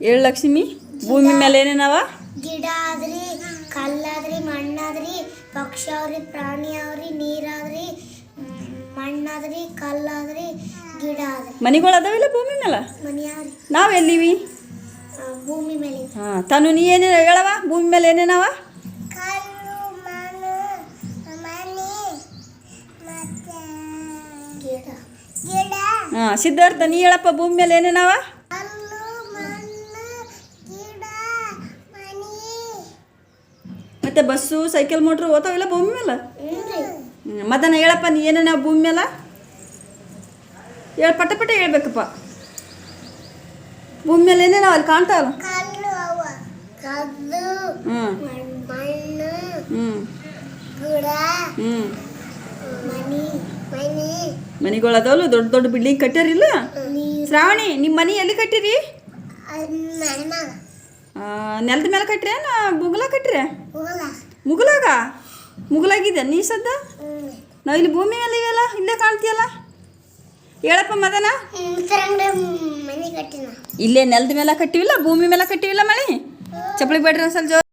ಏಳು ಲಕ್ಷ್ಮಿ? ಭೂಮಿ ಮೇಲೆ ಏನೇನವ? ಗಿಡ ಆದ್ರಿ ಕಲ್ಲಾದ್ರಿ ಮಣ್ಣಾದ್ರಿ ಪಕ್ಷಿ ಅವ್ರಿ ಪ್ರಾಣಿ ಅವ್ರಿ ನೀರಾದ್ರಿ ಮಣ್ಣಾದ್ರಿ ಕಲ್ಲಾದ್ರಿ ಗಿಡ ಆದ್ರಿ. ಮನೆಗಳು ಅದಾವಿಲ್ಲ ಭೂಮಿ ಮೇಲೆ? ಮನೆಯಾದ್ರಿ ನಾವು ಎಲ್ಲಿವಿ? ಭೂಮಿ ಮೇಲೆ. ಹಾಂ ತಾನು ನೀ ಏನೇನು ಹೇಳವ? ಭೂಮಿ ಮೇಲೆ ಏನೇನವ? ಕಲ್ಲು ಮಣ್ಣು ಮನೆ ಮತ್ತೆ ಗಿಡ. ಗಿಡ ಹಾಂ ಸಿದ್ಧಾರ್ಥ ನೀ ಹೇಳಪ್ಪ ಭೂಮಿ ಮೇಲೆ ಏನೇನವ ಮತ್ತೆ ಬಸ್ಸು ಸೈಕಲ್ ಮೋಟ್ರು ಓದಾವಿಲ್ಲ ಭೂಮಿ ಮೇಲೆ? ಮದನ ಹೇಳಪ್ಪ ನೀ ಏನೇನವ ಭೂಮಿ ಮೇಲೆ? ಹೇಳ ಪಟ ಪಟ ಹೇಳ್ಬೇಕಪ್ಪ. ಭೂಮಿ ಮೇಲೆ ಏನೇನವ ಅಲ್ಲಿ ಕಾಣ್ತಾ ಅಲ್ಲ? ಹ್ಞೂ ಹ್ಞೂ ಹ್ಞೂ ಮನೆಗಳು ಅದಾವಲ್ಲ ದೊಡ್ಡ ದೊಡ್ಡ ಬಿಲ್ಡಿಂಗ್ ಕಟ್ಟಾರಿಲ್ಲ ಶ್ರಾವಣಿ ನಿಮ್ಮ ಮನೆ ಎಲ್ಲಿ ಕಟ್ಟಿರಿ? ನೆಲದ ಮೇಲೆ ಕಟ್ಟ್ರಿ ಮುಗುಲ ಕಟ್ರಿ ಹೋಗಲ್ಲ ಮುಗುಲಾಗ? ಮುಗುಲಾಗಿದೆ ನೀ ಸದ್ದ? ನಾವು ಇಲ್ಲಿ ಭೂಮಿ ಮೇಲೆ ಇವೆಲ್ಲ ಇಲ್ಲೇ ಕಾಣ್ತೀಯಲ್ಲ? ಹೇಳಪ್ಪ ಮದನ. ಇಲ್ಲೇ ನೆಲದ ಮೇಲೆ ಕಟ್ಟಿವಿಲ್ಲ ಭೂಮಿ ಮೇಲೆ ಕಟ್ಟಿವಿಲ್ಲ ಮಳಿ? ಚಪ್ಪಳಿ ಬೇಡ್ರಿ ಒಂದ್ಸಲ ಜೋ